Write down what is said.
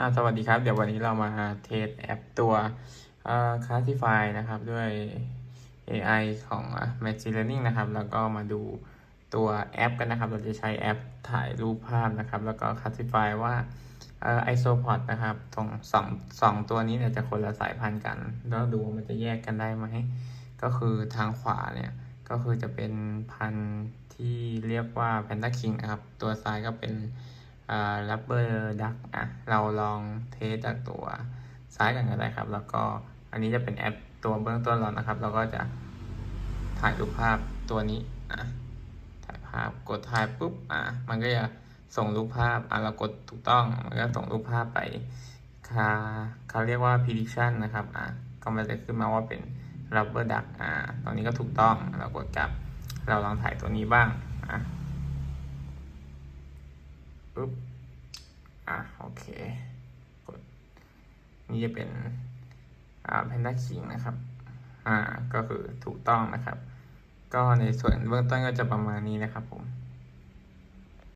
อ่าสวัสดีครับ เดี๋ยววันนี้เรามาเทสแอปตัวอ่า Classify นะครับด้วย AI ของ Machine Learning นะครับ แล้วก็มาดูตัวแอปกันนะครับ เราจะใช้แอปถ่ายรูปภาพนะครับ แล้วก็ Classify ว่าเอ่อ isopod นะครับตรงสองสองตัวนี้เนี่ยจะคนละสายพันธุ์กัน แล้วดูมันจะแยกกันได้ไหม ก็คือทางขวาเนี่ยก็คือจะเป็นพันธุ์ที่เรียกว่า Panda King นะครับ ตัวซ้ายก็เป็น อ่า rubber duck อะเราลองเทสจากตัวซ้ายกันก็ได้ครับ แล้วก็อันนี้จะเป็นแอปตัวเบื้องต้นเรานะครับ เราก็จะถ่ายรูปภาพตัวนี้อะถ่ายภาพกดถ่ายปุ๊บอะมันก็จะส่งรูปภาพอะเรากดถูกต้องมันก็ส่งรูปภาพไปคาเขาเรียกว่า prediction นะครับอะก็มันจะขึ้นมาว่าเป็น rubber duck อ่าตรงนี้ก็ถูกต้องเรากดกลับ เราลองถ่ายตัวนี้บ้างอะ ปุ๊บ อะโอเค กด นี่จะเป็น อ่าแพนด้าคิงนะครับ อ่า ก็คือถูกต้องนะครับ ก็ในส่วนเบื้องต้นก็จะประมาณนี้นะครับผม